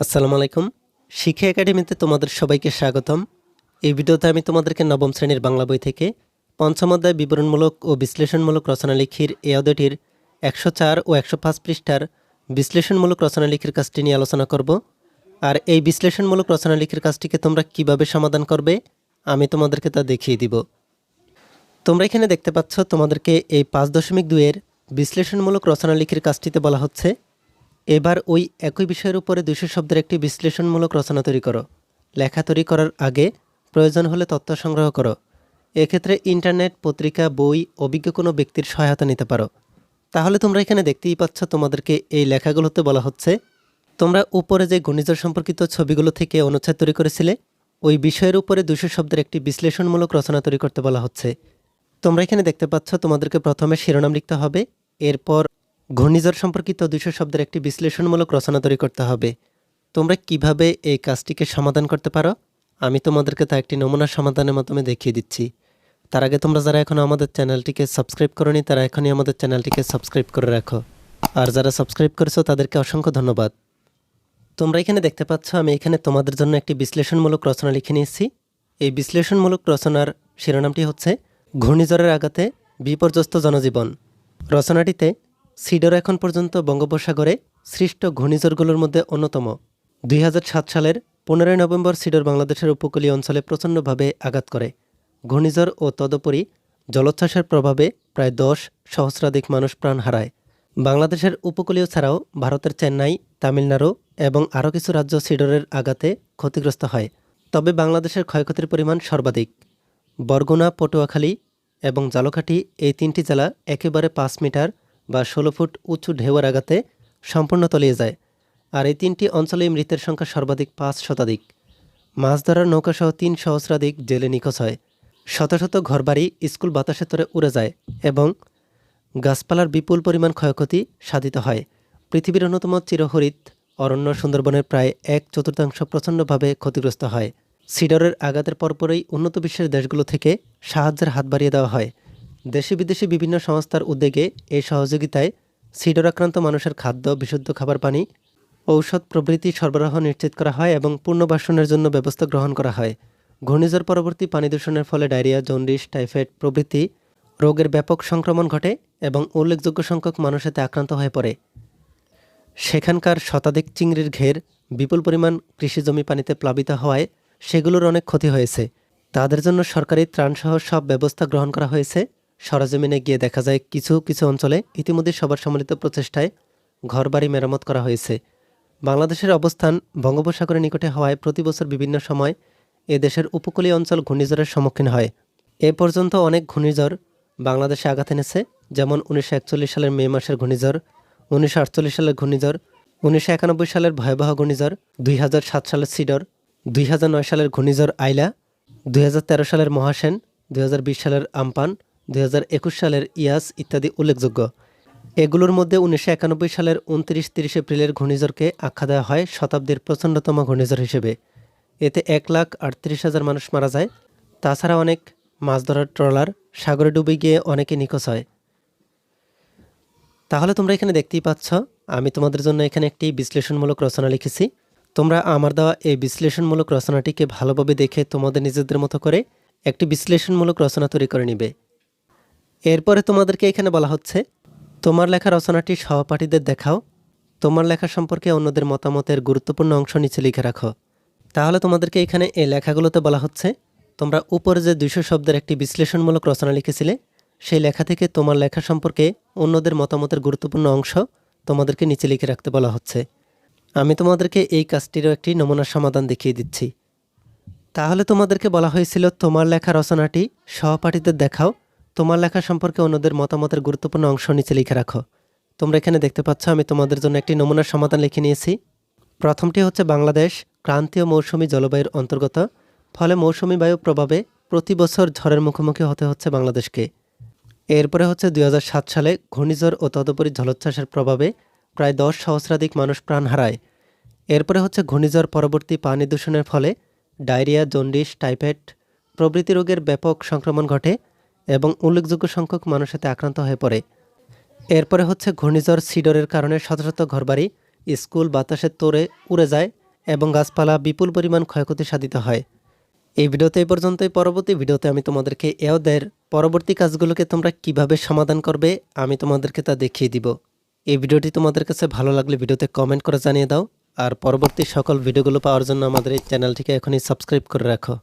আসসালামু আলাইকুম। শিক্ষা একাডেমিতে তোমাদের সবাইকে স্বাগতম। এই ভিডিওতে আমি তোমাদেরকে নবম শ্রেণির বাংলা বই থেকে পঞ্চম অধ্যায় বিবরণমূলক ও বিশ্লেষণমূলক রচনালিখির এই অধ্যায়টির একশো চার ও একশো পাঁচ পৃষ্ঠার বিশ্লেষণমূলক রচনালিখির কাজটি নিয়ে আলোচনা করব। আর এই বিশ্লেষণমূলক রচনালিখির কাজটিকে তোমরা কীভাবে সমাধান করবে, আমি তোমাদেরকে তা দেখিয়ে দিব। তোমরা এখানে দেখতে পাচ্ছ তোমাদেরকে এই পাঁচ দশমিক দুইয়ের বিশ্লেষণমূলক রচনালিখির কাজটিতে বলা হচ্ছে এবার ওই একই বিষয়ের উপরে দুশো শব্দের একটি বিশ্লেষণমূলক রচনা তৈরি করো। লেখা তৈরি করার আগে প্রয়োজন হলে তথ্য সংগ্রহ করো। এক্ষেত্রে ইন্টারনেট, পত্রিকা, বই, অভিজ্ঞ কোনো ব্যক্তির সহায়তা নিতে পারো। তাহলে তোমরা এখানে দেখতেই পাচ্ছ তোমাদেরকে এই লেখাগুলোতে বলা হচ্ছে, তোমরা উপরে যে ঘূর্ণিঝড় সম্পর্কিত ছবিগুলো থেকে অনুচ্ছেদ তৈরি করেছিলে, ওই বিষয়ের উপরে দুশো শব্দের একটি বিশ্লেষণমূলক রচনা তৈরি করতে বলা হচ্ছে। তোমরা এখানে দেখতে পাচ্ছ তোমাদেরকে প্রথমে শিরোনাম লিখতে হবে, এরপর ঘূর্ণিঝড় সম্পর্কিত দুশো শব্দের একটি বিশ্লেষণমূলক রচনা তৈরি করতে হবে। তোমরা কীভাবে এই কাজটিকে সমাধান করতে পারো? আমি তোমাদেরকে তা একটি নমুনা সমাধানের মাধ্যমে দেখিয়ে দিচ্ছি। তার আগে তোমরা যারা এখনও আমাদের চ্যানেলটিকে সাবস্ক্রাইব করনি, তারা এখনই আমাদের চ্যানেলটিকে সাবস্ক্রাইব করে রাখো। আর যারা সাবস্ক্রাইব করেছ, তাদেরকে অসংখ্য ধন্যবাদ। তোমরা এখানে দেখতে পাচ্ছ, আমি এখানে তোমাদের জন্য একটি বিশ্লেষণমূলক রচনা লিখে নিয়েছি। এই বিশ্লেষণমূলক রচনার শিরোনামটি হচ্ছে, ঘূর্ণিঝড়ের আঘাতে বিপর্যস্ত জনজীবন। রচনাটিতে সিডর এখন পর্যন্ত বঙ্গোপসাগরে সৃষ্ট ঘূর্ণিঝড়গুলোর মধ্যে অন্যতম। দুই হাজার সাত সালের পনেরোই নভেম্বর সিডর বাংলাদেশের উপকূলীয় অঞ্চলে প্রচণ্ডভাবে আঘাত করে। ঘূর্ণিঝড় ও তদুপরি জলোচ্ছ্বাসের প্রভাবে প্রায় দশ সহস্রাধিক মানুষ প্রাণ হারায়। বাংলাদেশের উপকূলীয় ছাড়াও ভারতের চেন্নাই, তামিলনাড়ু এবং আরও কিছু রাজ্য সিডরের আঘাতে ক্ষতিগ্রস্ত হয়। তবে বাংলাদেশের ক্ষয়ক্ষতির পরিমাণ সর্বাধিক। বরগুনা, পটুয়াখালী এবং জালকাঠি এই তিনটি জেলা একেবারে পাঁচ মিটার বা ষোলো ফুট উঁচু ঢেউয়ের আঘাতে সম্পূর্ণ তলিয়ে যায়, আর এই তিনটি অঞ্চলে মৃতের সংখ্যা সর্বাধিক পাঁচ শতাধিক। মাছ ধরার নৌকাসহ তিন সহস্রাধিক জেলে নিখোঁজ হয়। শত শত ঘরবাড়ি স্কুল বাতাসে তরে উড়ে যায় এবং গাছপালার বিপুল পরিমাণ ক্ষয়ক্ষতি সাধিত হয়। পৃথিবীর অন্যতম চিরহরিত অরণ্য সুন্দরবনের প্রায় এক চতুর্থাংশ প্রচণ্ডভাবে ক্ষতিগ্রস্ত হয়। সিডরের আঘাতের পরপরই উন্নত বিশ্বের দেশগুলো থেকে সাহায্যের হাত বাড়িয়ে দেওয়া হয়। দেশি বিদেশি বিভিন্ন সংস্থার উদ্যোগে এই সহযোগিতায় সিডর আক্রান্ত মানুষের খাদ্য, বিশুদ্ধ খাবার পানি, ঔষধ প্রভৃতি সরবরাহ নিশ্চিত করা হয় এবং পুনর্বাসনের জন্য ব্যবস্থা গ্রহণ করা হয়। ঘূর্ণিঝড় পরবর্তী পানি দূষণের ফলে ডায়রিয়া, জন্ডিস, টাইফয়েড প্রভৃতি রোগের ব্যাপক সংক্রমণ ঘটে এবং উল্লেখযোগ্য সংখ্যক মানুষ এতে আক্রান্ত হয়ে পড়ে। সেখানকার শতাধিক চিংড়ির ঘের বিপুল পরিমাণ কৃষিজমি পানিতে প্লাবিত হওয়ায় সেগুলোর অনেক ক্ষতি হয়েছে। তাদের জন্য সরকারি ত্রাণসহ সব ব্যবস্থা গ্রহণ করা হয়েছে। সরজমিনে গিয়ে দেখা যায় কিছু কিছু অঞ্চলে ইতিমধ্যে সবার সম্মিলিত প্রচেষ্টায় ঘরবাড়ি মেরামত করা হয়েছে। বাংলাদেশের অবস্থান বঙ্গোপসাগরের নিকটে হওয়ায় প্রতি বছর বিভিন্ন সময় এ দেশের উপকূলীয় অঞ্চল ঘূর্ণিঝড়ের সম্মুখীন হয়। এ পর্যন্ত অনেক ঘূর্ণিঝড় বাংলাদেশে আঘাত এনেছে, যেমন উনিশশো একচল্লিশ সালের মে মাসের ঘূর্ণিঝড়, উনিশশো আটচল্লিশ সালের ঘূর্ণিঝড়, উনিশশো একানব্বই সালের ভয়াবহ ঘূর্ণিঝড়, দুই হাজার সাত সালের সিডর, দুই হাজার নয় সালের ঘূর্ণিঝড় আইলা, দুই হাজার তেরো সালের মহাসেন, দুই হাজার বিশ সালের আমপান দুই হাজার একুশ সালের ইয়াস ইত্যাদি উল্লেখযোগ্য। এগুলোর মধ্যে উনিশশো একানব্বই সালের উনত্রিশ তিরিশ এপ্রিলের ঘূর্ণিঝড়কে আখ্যা দেওয়া হয় শতাব্দীর প্রচণ্ডতম ঘূর্ণিঝড় হিসেবে। এতে এক লাখ আটত্রিশ হাজার মানুষ মারা যায়। তাছাড়া অনেক মাছ ধরার ট্রলার সাগরে ডুবে গিয়ে অনেকে নিখোঁজ হয়। তাহলে তোমরা এখানে দেখতেই পাচ্ছ, আমি তোমাদের জন্য এখানে একটি বিশ্লেষণমূলক রচনা লিখেছি। তোমরা আমার দেওয়া এই বিশ্লেষণমূলক রচনাটিকে ভালোভাবে দেখে তোমাদের নিজেদের মতো করে একটি বিশ্লেষণমূলক রচনা তৈরি করে নিবে। এরপরে তোমাদেরকে এখানে বলা হচ্ছে, তোমার লেখা রচনাটি সহপাঠীদের দেখাও, তোমার লেখা সম্পর্কে অন্যদের মতামতের গুরুত্বপূর্ণ অংশ নিচে লিখে রাখো। তাহলে তোমাদেরকে এখানে এই লেখাগুলোতে বলা হচ্ছে, তোমরা উপরে যে দুইশো শব্দের একটি বিশ্লেষণমূলক রচনা লিখেছিলে, সেই লেখা থেকে তোমার লেখা সম্পর্কে অন্যদের মতামতের গুরুত্বপূর্ণ অংশ তোমাদেরকে নিচে লিখে রাখতে বলা হচ্ছে। আমি তোমাদেরকে এই কাজটিরও একটি নমুনা সমাধান দেখিয়ে দিচ্ছি। তাহলে তোমাদেরকে বলা হয়েছিল, তোমার লেখা রচনাটি সহপাঠীদের দেখাও তোমার লেখা সম্পর্কে অন্যদের মতামতের গুরুত্বপূর্ণ অংশ নিচে লিখে রাখো। তোমরা এখানে দেখতে পাচ্ছ, আমি তোমাদের জন্য একটি নমুনা সমাধান লিখে নিয়েছি। প্রথমটি হচ্ছে বাংলাদেশ ক্রান্তীয় মৌসুমি জলবায়ুর অন্তর্গত, ফলে মৌসুমি বায়ু প্রভাবে প্রতি বছর ঝড়ের মুখোমুখি হতে হচ্ছে বাংলাদেশকে। এরপরে হচ্ছে দুই হাজার সাত সালে ঘূর্ণিঝড় ও তদুপরি জলোচ্ছ্বাসের প্রভাবে প্রায় দশ সহস্রাধিক মানুষ প্রাণ হারায়। এরপরে হচ্ছে ঘূর্ণিঝড় পরবর্তী পানি দূষণের ফলে ডায়রিয়া, জন্ডিস, টাইফয়েড প্রভৃতি রোগের ব্যাপক সংক্রমণ ঘটে। এবং উল্লেখযোগ্য সংখ্যক মানুষ এতে আক্রান্ত হয়ে পড়ে। এরপরে হচ্ছে ঘূর্ণিঝড় সিডরের কারণে শত শত ঘরবাড়ি, স্কুল, বাতাসের তোরে উড়ে যায় এবং গাছপালা বিপুল পরিমাণ ক্ষয়ক্ষতি সাধিত হয়। এই ভিডিওতে এই পর্যন্তই। পরবর্তী ভিডিওতে আমি তোমাদেরকে এওদের পরবর্তী কাজগুলোকে তোমরা কীভাবে সমাধান করবে, আমি তোমাদেরকে তা দেখিয়ে দিব। এই ভিডিওটি তোমাদের কাছে ভালো লাগলে ভিডিওতে কমেন্ট করে জানিয়ে দাও। আর পরবর্তী সকল ভিডিওগুলো পাওয়ার জন্য আমাদের এই চ্যানেলটিকে এখনই সাবস্ক্রাইব করে রাখো।